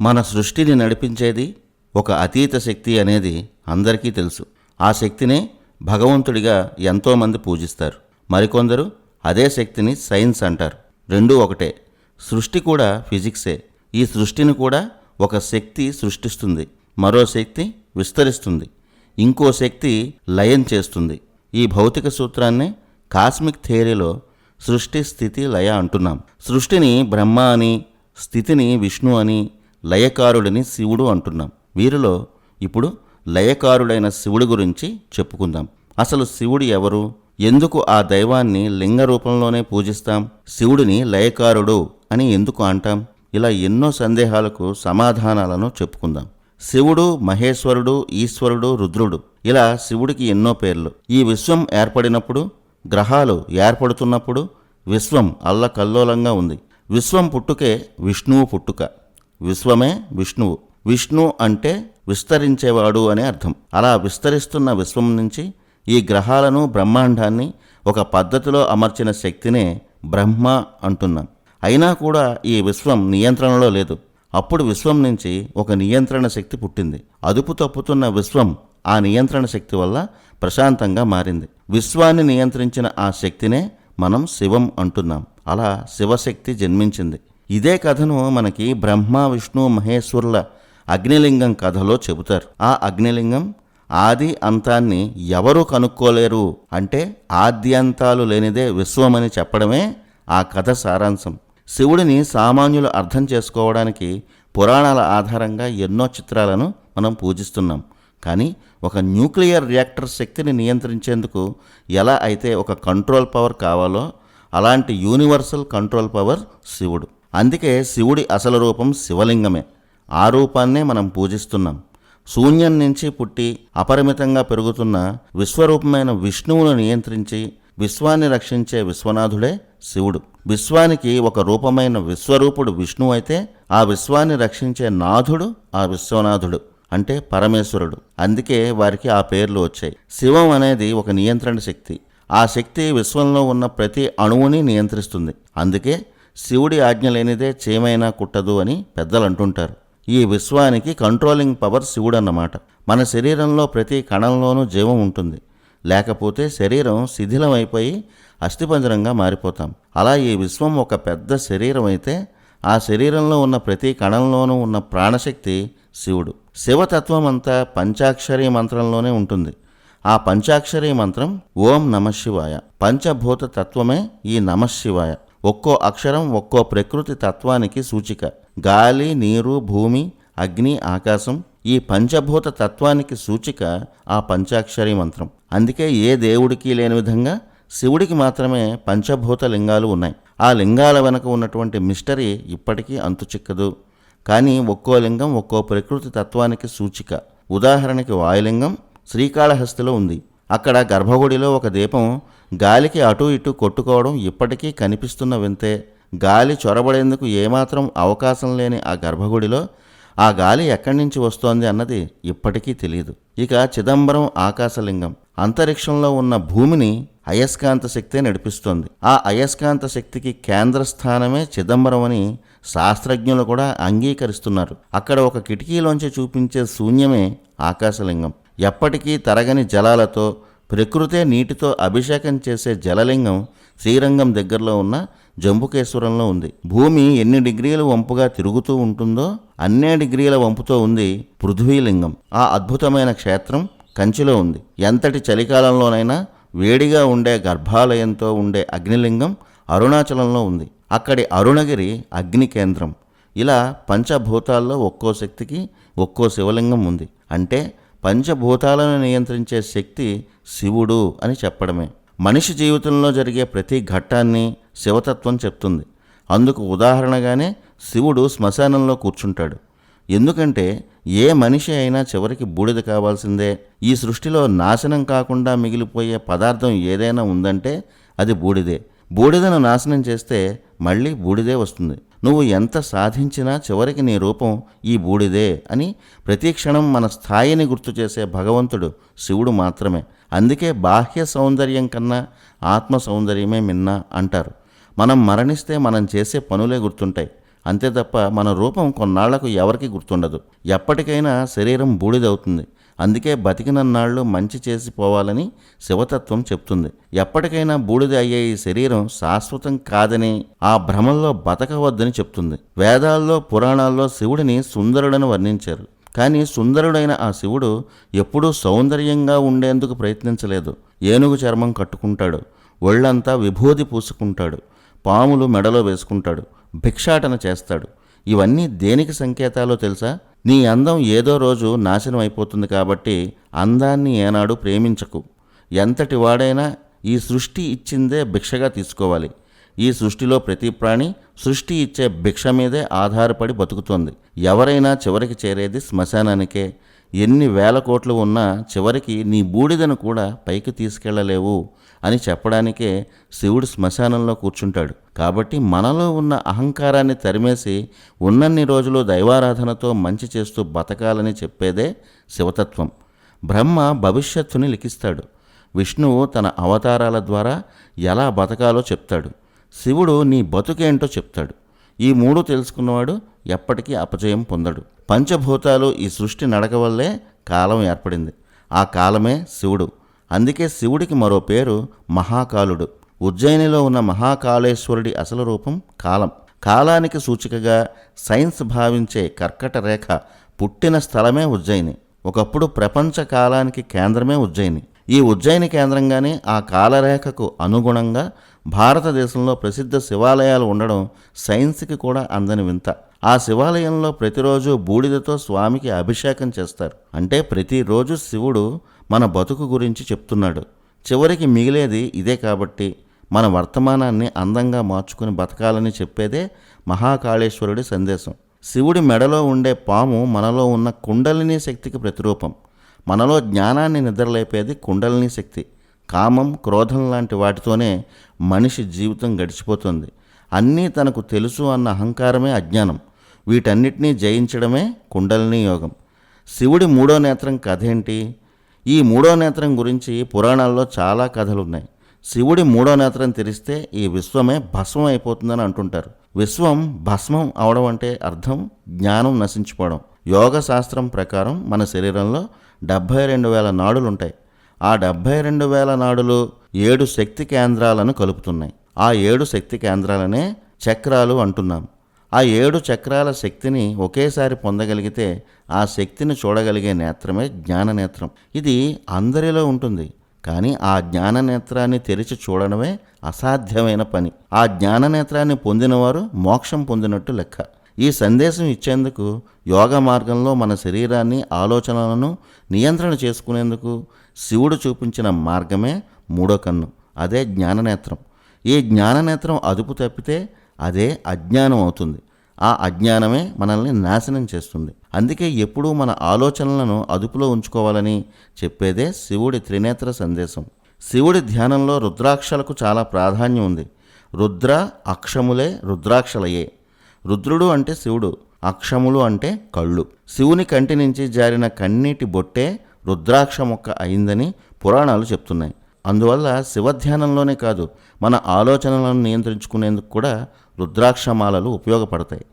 మన సృష్టిని నడిపించేది ఒక అతీత శక్తి అనేది అందరికీ తెలుసు. ఆ శక్తినే భగవంతుడిగా ఎంతోమంది పూజిస్తారు. మరికొందరు అదే శక్తిని సైన్స్ అంటారు. రెండూ ఒకటే. సృష్టి కూడా ఫిజిక్సే. ఈ సృష్టిని కూడా ఒక శక్తి సృష్టిస్తుంది. మరో శక్తి విస్తరిస్తుంది. ఇంకో శక్తి లయం చేస్తుంది. ఈ భౌతిక సూత్రాన్నే కాస్మిక్ థియరీలో సృష్టి స్థితి లయ అంటున్నాం. సృష్టిని బ్రహ్మ అని స్థితిని విష్ణు అని లయకారుడిని శివుడు అంటున్నాం. వీరిలో ఇప్పుడు లయకారుడైన శివుడి గురించి చెప్పుకుందాం. అసలు శివుడు ఎవరు? ఎందుకు ఆ దైవాన్ని లింగ రూపంలోనే పూజిస్తాం? శివుడిని లయకారుడు అని ఎందుకు అంటాం? ఇలా ఎన్నో సందేహాలకు సమాధానాలను చెప్పుకుందాం. శివుడు మహేశ్వరుడు ఈశ్వరుడు రుద్రుడు. ఇలా శివుడికి ఎన్నో పేర్లు. ఈ విశ్వం ఏర్పడినప్పుడు గ్రహాలు ఏర్పడుతున్నప్పుడు విశ్వం అల్లకల్లోలంగా ఉంది. విశ్వం పుట్టుకే విష్ణువు పుట్టుక. విశ్వమే విష్ణువు. విష్ణు అంటే విస్తరించేవాడు అనే అర్థం. అలా విస్తరిస్తున్న విశ్వం నుంచి ఈ గ్రహాలను బ్రహ్మాండాన్ని ఒక పద్ధతిలో అమర్చిన శక్తినే బ్రహ్మ అంటున్నాం. అయినా కూడా ఈ విశ్వం నియంత్రణలో లేదు. అప్పుడు విశ్వం నుంచి ఒక నియంత్రణ శక్తి పుట్టింది. అదుపు తప్పుతున్న విశ్వం ఆ నియంత్రణ శక్తి వల్ల ప్రశాంతంగా మారింది. విశ్వాన్ని నియంత్రించిన ఆ శక్తినే మనం శివం అంటున్నాం. అలా శివశక్తి జన్మించింది. ఇదే కథను మనకి బ్రహ్మ విష్ణు మహేశ్వరుల అగ్నిలింగం కథలో చెబుతారు. ఆ అగ్నిలింగం ఆది అంతాన్ని ఎవరు కనుక్కోలేరు అంటే ఆద్యంతాలు లేనిదే విశ్వమని చెప్పడమే ఆ కథ సారాంశం. శివుడిని సామాన్యులు అర్థం చేసుకోవడానికి పురాణాల ఆధారంగా ఎన్నో చిత్రాలను మనం పూజిస్తున్నాం. కానీ ఒక న్యూక్లియర్ రియాక్టర్ శక్తిని నియంత్రించేందుకు ఎలా అయితే ఒక కంట్రోల్ పవర్ కావాలో అలాంటి యూనివర్సల్ కంట్రోల్ పవర్ శివుడు. అందుకే శివుడి అసలు రూపం శివలింగమే. ఆ రూపాన్నే మనం పూజిస్తున్నాం. శూన్యం నుంచి పుట్టి అపరిమితంగా పెరుగుతున్న విశ్వరూపమైన విష్ణువును నియంత్రించి విశ్వాన్ని రక్షించే విశ్వనాథుడే శివుడు. విశ్వానికి ఒక రూపమైన విశ్వరూపుడు విష్ణువు అయితే ఆ విశ్వాన్ని రక్షించే నాథుడు ఆ విశ్వనాథుడు అంటే పరమేశ్వరుడు. అందుకే వారికి ఆ పేర్లు వచ్చాయి. శివం అనేది ఒక నియంత్రణ శక్తి. ఆ శక్తి విశ్వంలో ఉన్న ప్రతి అణువుని నియంత్రిస్తుంది. అందుకే శివుడి ఆజ్ఞ లేనిదే చేమైనా కుట్టదు అని పెద్దలు అంటుంటారు ఈ విశ్వానికి కంట్రోలింగ్ పవర్ శివుడు అన్నమాట మన శరీరంలో ప్రతి కణంలోనూ జీవం ఉంటుంది. లేకపోతే శరీరం శిథిలమైపోయి అస్థిపంజరంగా మారిపోతాం. అలా ఈ విశ్వం ఒక పెద్ద శరీరం అయితే ఆ శరీరంలో ఉన్న ప్రతి కణంలోనూ ఉన్న ప్రాణశక్తి శివుడు. శివతత్వం అంతా పంచాక్షరి మంత్రంలోనే ఉంటుంది. ఆ పంచాక్షరి మంత్రం ఓం నమశివాయ పంచభూత తత్వమే ఈ నమశివాయ ఒక్కో అక్షరం ఒక్కో ప్రకృతి తత్వానికి సూచిక. గాలి నీరు భూమి అగ్ని ఆకాశం ఈ పంచభూత తత్వానికి సూచిక ఆ పంచాక్షరి మంత్రం. అందుకే ఏ దేవుడికి లేని విధంగా శివుడికి మాత్రమే పంచభూత లింగాలు ఉన్నాయి. ఆ లింగాల వెనక ఉన్నటువంటి మిస్టరీ ఇప్పటికీ అంతు చిక్కదు. కానీ ఒక్కో లింగం ఒక్కో ప్రకృతి తత్వానికి సూచిక. ఉదాహరణకి వాయులింగం శ్రీకాళహస్తిలో ఉంది. అక్కడ గర్భగుడిలో ఒక దీపం గాలికి అటూ ఇటూ కొట్టుకోవడం ఇప్పటికీ కనిపిస్తున్న వింతే గాలి చొరబడేందుకు ఏమాత్రం అవకాశం లేని ఆ గర్భగుడిలో ఆ గాలి ఎక్కడి నుంచి వస్తోంది అన్నది ఇప్పటికీ తెలియదు ఇక చిదంబరం ఆకాశలింగం అంతరిక్షంలో ఉన్న భూమిని అయస్కాంత శక్తే నడిపిస్తోంది. ఆ అయస్కాంత శక్తికి కేంద్ర స్థానమే చిదంబరం అని శాస్త్రజ్ఞులు కూడా అంగీకరిస్తున్నారు. అక్కడ ఒక కిటికీలోంచి చూపించే శూన్యమే ఆకాశలింగం. ఎప్పటికీ తరగని జలాలతో ప్రకృతే నీటితో అభిషేకం చేసే జలలింగం శ్రీరంగం దగ్గరలో ఉన్న జంబుకేశ్వరంలో ఉంది. భూమి ఎన్ని డిగ్రీల వంపుగా తిరుగుతూ ఉంటుందో అన్నే డిగ్రీల వంపుతో ఉంది పృథ్వీలింగం. ఆ అద్భుతమైన క్షేత్రం కంచిలో ఉంది. ఎంతటి చలికాలంలోనైనా వేడిగా ఉండే గర్భాలయంతో ఉండే అగ్నిలింగం అరుణాచలంలో ఉంది. అక్కడి అరుణగిరి అగ్ని కేంద్రం. ఇలా పంచభూతాల్లో ఒక్కో శక్తికి ఒక్కో శివలింగం ఉంది. అంటే పంచభూతాలను నియంత్రించే శక్తి శివుడు అని చెప్పడమే. మనిషి జీవితంలో జరిగే ప్రతి ఘట్టాన్ని శివతత్వం చెప్తుంది. అందుకు ఉదాహరణగానే శివుడు శ్మశానంలో కూర్చుంటాడు. ఎందుకంటే ఏ మనిషి అయినా చివరికి బూడిద కావాల్సిందే. ఈ సృష్టిలో నాశనం కాకుండా మిగిలిపోయే పదార్థం ఏదైనా ఉందంటే అది బూడిదే. బూడిదను నాశనం చేస్తే మళ్ళీ బూడిదే వస్తుంది. నువ్వు ఎంత సాధించినా చివరికి నీ రూపం ఈ బూడిదే అని ప్రతి క్షణం మన స్థాయిని గుర్తు చేసే భగవంతుడు శివుడు మాత్రమే. అందుకే బాహ్య సౌందర్యం కన్నా ఆత్మ సౌందర్యమే మిన్న అంటారు. మనం మరణిస్తే మనం చేసే పనులే గుర్తుంటాయి. అంతే తప్ప మన రూపం కొన్నాళ్ళకు ఎవరికి గుర్తుండదు. ఎప్పటికైనా శరీరం బూడిదవుతుంది. అందుకే బతికినన్నాళ్ళు మంచి చేసి పోవాలని శివతత్వం చెప్తుంది. ఎప్పటికైనా బూడిద అయ్యే ఈ శరీరం శాశ్వతం కాదని ఆ భ్రమంలో బతకవద్దని చెప్తుంది. వేదాల్లో పురాణాల్లో శివుడిని సుందరుడని వర్ణించారు. కానీ సుందరుడైన ఆ శివుడు ఎప్పుడూ సౌందర్యంగా ఉండేందుకు ప్రయత్నించలేదు. ఏనుగు చర్మం కట్టుకుంటాడు. ఒళ్ళంతా విభూది పూసుకుంటాడు. పాములు మెడలో వేసుకుంటాడు. భిక్షాటన చేస్తాడు. ఇవన్నీ దేనికి సంకేతాలో తెలుసా? నీ అందం ఏదో రోజు నాశనం అయిపోతుంది కాబట్టి అందాన్ని ఏనాడు ప్రేమించకు. ఎంతటి వాడైనా ఈ సృష్టి ఇచ్చిందే భిక్షగా తీసుకోవాలి. ఈ సృష్టిలో ప్రతి ప్రాణి సృష్టి ఇచ్చే భిక్ష మీదే ఆధారపడి బతుకుతోంది. ఎవరైనా చివరికి చేరేది శ్మశానానికే. ఎన్ని వేల కోట్లు ఉన్నా చివరికి నీ బూడిదను కూడా పైకి తీసుకెళ్ళలేవు అని చెప్పడానికే శివుడు శ్మశానంలో కూర్చుంటాడు. కాబట్టి మనలో ఉన్న అహంకారాన్ని తరిమేసి ఉన్నన్ని రోజులు దైవారాధనతో మంచి చేస్తూ బతకాలని చెప్పేదే శివతత్వం. బ్రహ్మ భవిష్యత్తుని లిఖిస్తాడు. విష్ణువు తన అవతారాల ద్వారా ఎలా బతకాలో చెప్తాడు. శివుడు నీ బతుకేంటో చెప్తాడు. ఈ మూడు తెలుసుకున్నవాడు ఎప్పటికీ అపజయం పొందడు. పంచభూతాలు ఈ సృష్టి నడక వల్లే కాలం ఏర్పడింది. ఆ కాలమే శివుడు. అందుకే శివుడికి మరో పేరు మహాకాలుడు. ఉజ్జయినిలో ఉన్న మహాకాళేశ్వరుడి అసలు రూపం కాలం. కాలానికి సూచికగా సైన్స్ భావించే కర్కట రేఖ పుట్టిన స్థలమే ఉజ్జయిని. ఒకప్పుడు ప్రపంచ కాలానికి కేంద్రమే ఉజ్జయిని. ఈ ఉజ్జయిని కేంద్రంగానే ఆ కాలరేఖకు అనుగుణంగా భారతదేశంలో ప్రసిద్ధ శివాలయాలు ఉండడం సైన్స్కి కూడా అందని వింత. ఆ శివాలయంలో ప్రతిరోజు బూడిదతో స్వామికి అభిషేకం చేస్తారు. అంటే ప్రతిరోజు శివుడు మన బతుకు గురించి చెప్తున్నాడు. చివరికి మిగిలేది ఇదే కాబట్టి మన వర్తమానాన్ని అందంగా మార్చుకుని బతకాలని చెప్పేదే మహాకాళేశ్వరుడి సందేశం. శివుడి మెడలో ఉండే పాము మనలో ఉన్న కుండలిని శక్తికి ప్రతిరూపం. మనలో జ్ఞానాన్ని నిద్రలేపేది కుండలిని శక్తి. కామం క్రోధం లాంటి వాటితోనే మనిషి జీవితం గడిచిపోతుంది. అన్నీ తనకు తెలుసు అన్న అహంకారమే అజ్ఞానం. వీటన్నిటినీ జయించడమే కుండలిని యోగం. శివుడి మూడో నేత్రం కథ ఏంటి ఈ మూడో నేత్రం గురించి పురాణాల్లో చాలా కథలున్నాయి. శివుడి మూడో నేత్రం తెరిస్తే ఈ విశ్వమే భస్మం అయిపోతుందని అంటుంటారు. విశ్వం భస్మం అవడం అంటే అర్థం జ్ఞానం నశించిపోవడం. యోగ శాస్త్రం ప్రకారం మన శరీరంలో డెబ్భై రెండు వేల నాడులు ఉంటాయి ఆ డెబ్భై రెండు వేల నాడులు ఏడు శక్తి కేంద్రాలను కలుపుతున్నాయి. ఆ ఏడు శక్తి కేంద్రాలనే చక్రాలు అంటున్నాం ఆ ఏడు చక్రాల శక్తిని ఒకేసారి పొందగలిగితే ఆ శక్తిని చూడగలిగే నేత్రమే జ్ఞాననేత్రం. ఇది అందరిలో ఉంటుంది. కానీ ఆ జ్ఞాననేత్రాన్ని తెరిచి చూడడమే అసాధ్యమైన పని. ఆ జ్ఞాననేత్రాన్ని పొందినవారు మోక్షం పొందినట్టు లెక్క. ఈ సందేశం ఇచ్చేందుకు యోగ మార్గంలో మన శరీరాన్ని ఆలోచనలను నియంత్రణ చేసుకునేందుకు శివుడు చూపించిన మార్గమే మూడో కన్ను. అదే జ్ఞాననేత్రం. ఈ జ్ఞాననేత్రం అదుపు తప్పితే అదే అజ్ఞానం అవుతుంది. ఆ అజ్ఞానమే మనల్ని నాశనం చేస్తుంది. అందుకే ఎప్పుడూ మన ఆలోచనలను అదుపులో ఉంచుకోవాలని చెప్పేదే శివుడి త్రినేత్ర సందేశం. శివుడి ధ్యానంలో రుద్రాక్షలకు చాలా ప్రాధాన్యం ఉంది. రుద్ర అక్షములే రుద్రాక్షలయే. రుద్రుడు అంటే శివుడు అక్షములు అంటే కళ్ళు. శివుని కంటి నుంచి జారిన కన్నీటి బొట్టే రుద్రాక్ష మొక్క అయిందని పురాణాలు చెప్తున్నాయి. అందువల్ల శివధ్యానంలోనే కాదు మన ఆలోచనలను నియంత్రించుకునేందుకు కూడా రుద్రాక్షమాలలు ఉపయోగపడతాయి.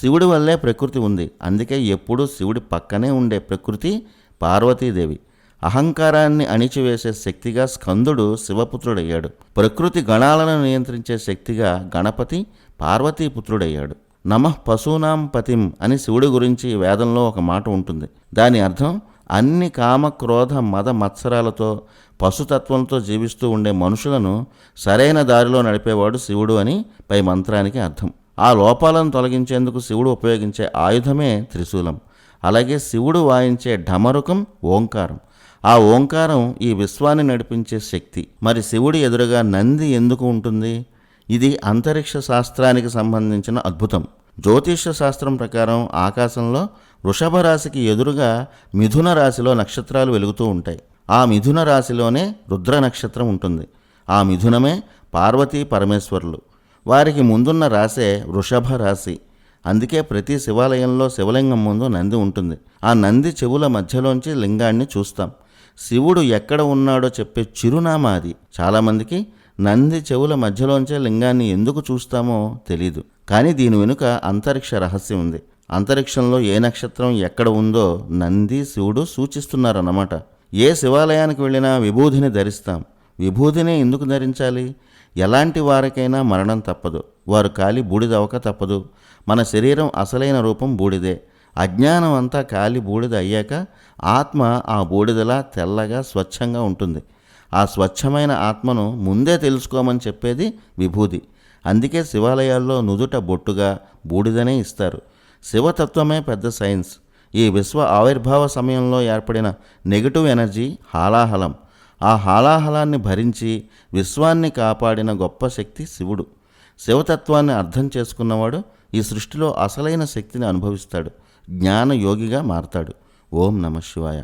శివుడి వల్లే ప్రకృతి ఉంది. అందుకే ఎప్పుడూ శివుడి పక్కనే ఉండే ప్రకృతి పార్వతీదేవి. అహంకారాన్ని అణిచివేసే శక్తిగా స్కందుడు శివపుత్రుడయ్యాడు. ప్రకృతి గణాలను నియంత్రించే శక్తిగా గణపతి పార్వతీపుత్రుడయ్యాడు. నమః పశూనాం పతిం అని శివుడి గురించి వేదంలో ఒక మాట ఉంటుంది. దాని అర్థం అన్ని కామ క్రోధ మద మత్సరాలతో పశుతత్వంతో జీవిస్తూ ఉండే మనుషులను సరైన దారిలో నడిపేవాడు శివుడు అని పై మంత్రానికి అర్థం. ఆ లోపాలను తొలగించేందుకు శివుడు ఉపయోగించే ఆయుధమే త్రిశూలం. అలాగే శివుడు వాయించే ఢమరుకం ఓంకారం. ఆ ఓంకారం ఈ విశ్వాన్ని నడిపించే శక్తి. మరి శివుడి ఎదురుగా నంది ఎందుకు ఉంటుంది? ఇది అంతరిక్ష శాస్త్రానికి సంబంధించిన అద్భుతం. జ్యోతిష్య శాస్త్రం ప్రకారం ఆకాశంలో వృషభ రాశికి ఎదురుగా మిథున రాశిలో నక్షత్రాలు వెలుగుతూ ఉంటాయి. ఆ మిథున రాశిలోనే రుద్ర నక్షత్రం ఉంటుంది. ఆ మిథునమే పార్వతీ పరమేశ్వరులు. వారికి ముందున్న రాసే వృషభ రాశి. అందుకే ప్రతి శివాలయంలో శివలింగం ముందు నంది ఉంటుంది. ఆ నంది చెవుల మధ్యలోంచి లింగాన్ని చూస్తాం. శివుడు ఎక్కడ ఉన్నాడో చెప్పే చిరునామా అది. చాలామందికి నంది చెవుల మధ్యలోంచే లింగాన్ని ఎందుకు చూస్తామో తెలీదు. కానీ దీని వెనుక అంతరిక్ష రహస్యం ఉంది. అంతరిక్షంలో ఏ నక్షత్రం ఎక్కడ ఉందో నంది శివుడు సూచిస్తున్నారన్నమాట. ఏ శివాలయానికి వెళ్ళినా విభూతిని ధరిస్తాం. విభూతినే ఎందుకు ధరించాలి? ఎలాంటి వారికైనా మరణం తప్పదు. వారు కాలి బూడిదవక తప్పదు. మన శరీరం అసలైన రూపం బూడిదే. అజ్ఞానం అంతా కాలి బూడిద అయ్యాక ఆత్మ ఆ బూడిదలా తెల్లగా స్వచ్ఛంగా ఉంటుంది. ఆ స్వచ్ఛమైన ఆత్మను ముందే తెలుసుకోమని చెప్పేది విభూది అందుకే శివాలయాల్లో నుదుట బొట్టుగా బూడిదనే ఇస్తారు. శివతత్వమే పెద్ద సైన్స్. ఈ విశ్వ ఆవిర్భావ సమయంలో ఏర్పడిన నెగిటివ్ ఎనర్జీ హాలాహలం. ఆ హాలాహలాన్ని భరించి విశ్వాన్ని కాపాడిన గొప్ప శక్తి శివుడు. శివతత్వాన్ని అర్థం చేసుకున్నవాడు ఈ సృష్టిలో అసలైన శక్తిని అనుభవిస్తాడు. జ్ఞాన యోగిగా మారతాడు. ఓం నమ శివాయ.